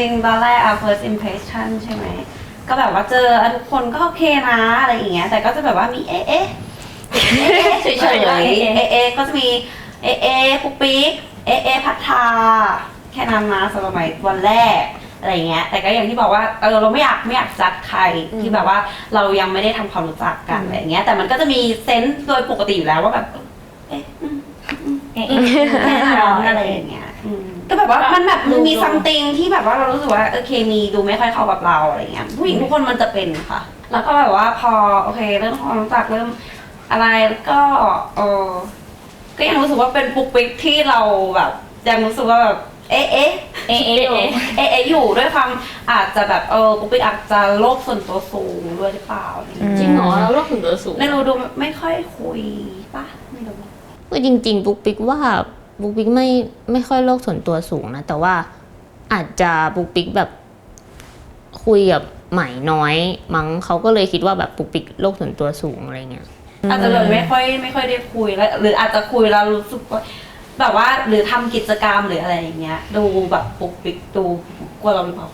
ริงๆ ตอนแรกอะ first impression ใช่ไหม ก็แบบว่าเจออะทุกคนก็โอเคนะอะไรอย่างเงี้ย แต่ก็จะแบบว่ามีเอ๊ะเอ๊ะเอ๊ะเฉยๆเฉยๆเอ๊ะเอ๊ะก็จะมีเอ๊ะเอ๊ะปุ๊กปิ๊กเอ๊ะเอ๊ะพัทธาแค่นั้นนะสำหรับใหม่วันแรกอะไรอย่างเงี้ย แต่ก็อย่างที่บอกว่าเออเราไม่อยากไม่อยากจัดใครที่แบบว่าเรายังไม่ได้ทำความรู้จักกันอะไรอย่างเงี้ย แต่มันก็จะมีเซนส์โดยปกติอยู่แล้วว่าแบบ เอ๊ะอืมเอ๊ะแน่ แบบว่ามันแบบมันมีซัมติงที่แบบว่าเรารู้สึกว่าเออเคมีดูไม่ค่อยเข้ากับเราอะไรเงี้ยผู้หญิงทุกคนมันจะเป็นค่ะ แล้วก็แบบว่าพอโอเคเริ่มความรู้จักเริ่มอะไรแล้วก็เออก็ยังรู้สึกว่าเป็นปุ๊กปิ๊กที่เราแบบยังรู้สึกว่าแบบเอ๊ะเอ๊ะเอ๊ะเอ๊ะอยู่เอ๊ะเอ๊ะอยู่ด้วยความอาจจะแบบเออปุ๊กปิ๊กอาจจะโลกส่วนตัวสูงด้วยหรือเปล่าอะไรเงี้ยจริงเหรอเราโลกถึงตัวสูงไม่รู้ดูไม่ค่อยคุยปะไม่รู้คือจริง ๆ ปุ๊กปิ๊กว่า บุ๊กปิ๊กไม่ไม่ค่อยโลกส่วนตัวสูงนะ แต่ว่าอาจจะบุ๊กปิ๊กแบบ คุยกับใหม่น้อย มั้งเขาก็เลยคิดว่าแบบปุ๊กปิ๊กโลกส่วนตัวสูงอะไรเงี้ยอาจจะแบบไม่ค่อยไม่ค่อยได้คุยแล้วหรืออาจจะคุยแล้วรู้สึกว่าแบบว่าหรือทำกิจกรรมหรืออะไรอย่างเงี้ย ดูแบบปุกปิกดูกลัวเราหรือเปล่า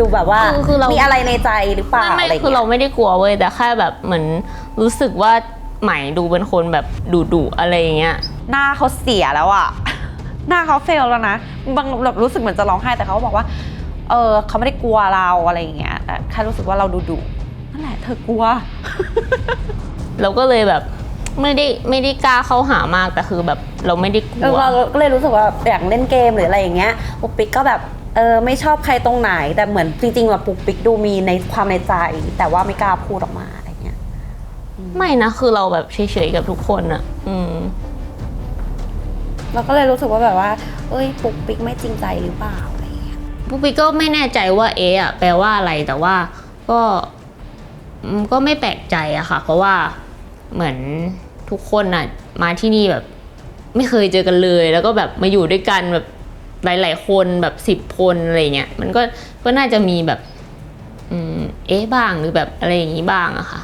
ดูแบบว่าคือคือเรามี มีอะไรในใจหรือเปล่าไม่อะไรไม่คือเราไม่ได้กลัวเว้ยแต่แค่แบบเหมือนรู้สึกว่าใหม่ดูเป็นคนแบบดุดุๆอะไรอย่างเงี้ย หน้าเขาเสียแล้วอะหน้าเขาเฟลแล้วนะ บางแบบรู้สึกเหมือนจะร้องไห้แต่เขาก็บอกว่า เออเขาไม่ได้กลัวเราอะไรอย่างเงี้ยแต่แค่รู้สึกว่าเราดุดุนั่นแหละเธอกลัว เราก็เลยแบบไม่ได้ไม่ได้กล้าเข้าหามากแต่คือแบบเราไม่ได้กเอลัอว เราก็เลยรู้สึกว่าอยากเล่นเกมหรืออะไรอย่างเงี้ยปุกปิกก็แบบ เออไม่ชอบใครตรงไหน แต่เหมือนจริงๆแบบปุกปิกดูมีในความในใจ แต่ว่าไม่กล้าพูดออกมาอะไรเงี้ยไม่นะคือเราแบบเฉยๆกับทุกคนอะอืมเราก็เลยรู้สึกว่าแบบว่า เอ้ยปุกปิกไม่จริงใจหรือเปล่าอะไรอย่างเงี้ยปุ๊กปิ๊กก็ไม่แน่ใจว่าเอะอะแปลว่าอะไรแต่ว่าก็อืมก็ไม่แปลกใจอะค่ะ เพราะว่าเหมือนทุกคนอะมาที่นี่แบบ ไม่เคยเจอกันเลย แล้วก็แบบมาอยู่ด้วยกันแบบ หลาย ๆ คนแบบสิบคนอะไรเงี้ยมันก็ก็น่าจะมีแบบอืมเอ๊ะบ้างหรือแบบอะไรอย่างนี้บ้างอะค่ะ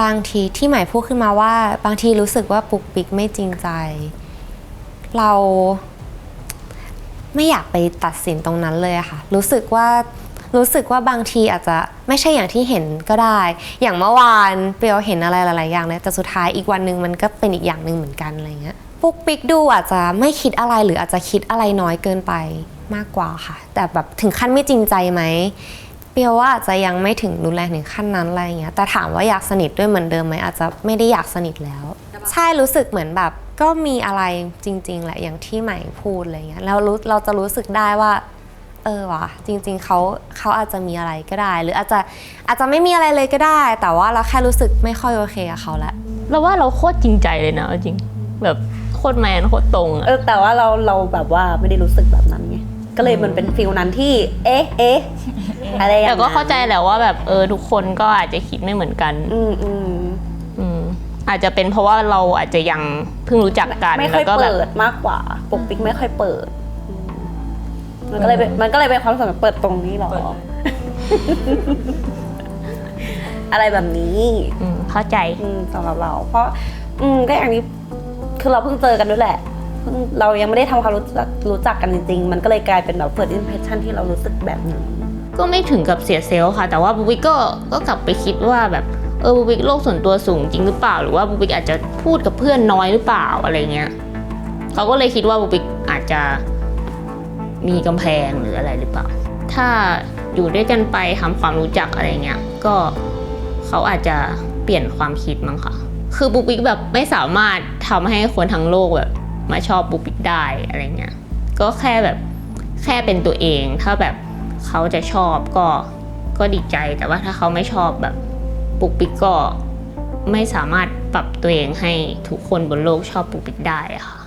บางทีที่หมายพูดขึ้นมาว่า บางทีรู้สึกว่าปุกปิกไม่จริงใจ เราไม่อยากไปตัดสินตรงนั้นเลยอะค่ะ รู้สึกว่า รู้สึกว่าบางทีอาจจะไม่ใช่อย่างที่เห็นก็ได้ อย่างเมื่อวานเปียวเห็นอะไรหลาย ๆ อย่างเลยแต่สุดท้ายอีกวันหนึ่งมันก็เป็นอีกอย่างหนึ่งเหมือนกันอะไรเงี้ยปุ๊กปิ๊กดูอาจจะไม่คิดอะไรหรืออาจจะคิดอะไรน้อยเกินไปมากกว่าค่ะ แต่แบบถึงขั้นไม่จริงใจไหมเปียวว่าอาจจะยังไม่ถึงรุนแรงถึงขั้นนั้นอะไรเงี้ยแต่ถามว่าอยากสนิทด้วยเหมือนเดิมไหมอาจจะไม่ได้อยากสนิทแล้ว ใช่รู้สึกเหมือนแบบก็มีอะไรจริง ๆ แหละอย่างที่ใหม่พูดอะไรเงี้ยแล้วรู้เราจะรู้สึกได้ว่า เออวะจริงๆเขาเขาอาจจะมีอะไรก็ได้ หรืออาจจะอาจจะไม่มีอะไรเลยก็ได้ แต่ว่าเราแค่รู้สึกไม่ค่อยโอเคกับเขาละเราว่าเราโคตรจริงใจเลยนะเอาจริงแบบโคตรแมนโคตรตรงอะเออแต่ว่าเราเราแบบว่าไม่ได้รู้สึกแบบนั้นไงก็เลยมันเป็นฟิลนั้นที่ เอ๊ะเอ๊ะอะไรอย่างแต่นั้นก็เข้าใจแหละว่าแบบเออทุกคนก็อาจจะคิดไม่เหมือนกัน อืมอืมอืมอาจจะเป็นเพราะว่าเราอาจจะยังเพิ่งรู้จักกันไม่ค่อยแล้วก็แบบเปิดมากกว่าปุกปิกไม่ค่อยเปิดอื มมันก็เลยเป็นมันก็เลยเป็นความรู้สึกแบบเปิดตรงนี้หรออะไรแบบนี้อืมเข้าใจ อืมสำหรับเรา เพราะ อืมก็อย่างนี้คือเราเพิ่งเจอกันด้วยแหละเพิ่งเรายังไม่ได้ทำความรู้จักรู้จักกันจริงๆ มันก็เลยกลายเป็นแบบ first impression ที่เรารู้สึกแบบนั้น ก็ไม่ถึงกับเสียเซลล์ค่ะ แต่ว่าบุ๊กวิกก็ก็กลับไปคิดว่าแบบเออบุ๊กวิกโลกส่วนตัวสูงจริงหรือเปล่า หรือว่าบุ๊กวิกอาจจะพูดกับเพื่อนน้อยหรือเปล่าอะไรเงี้ยเขาก็เลยคิดว่าบุ๊กวิกอาจจะ มีกำแพงหรืออะไรหรือเปล่า ถ้าอยู่ด้วยกันไปทำความรู้จักอะไรเงี้ย ก็เขาอาจจะเปลี่ยนความคิดมั้งค่ะ คือบุ๊กวิกแบบไม่สามารถทำให้คนทั้งโลกแบบมาชอบบุ๊กวิกได้อะไรเงี้ย ก็แค่แบบแค่เป็นตัวเอง ถ้าแบบเขาจะชอบก็ก็ดีใจ แต่ว่าถ้าเขาไม่ชอบแบบปุ๊กปิ๊กก็ไม่สามารถปรับตัวเองให้ทุกคนบนโลกชอบปุ๊กปิ๊กได้ค่ะ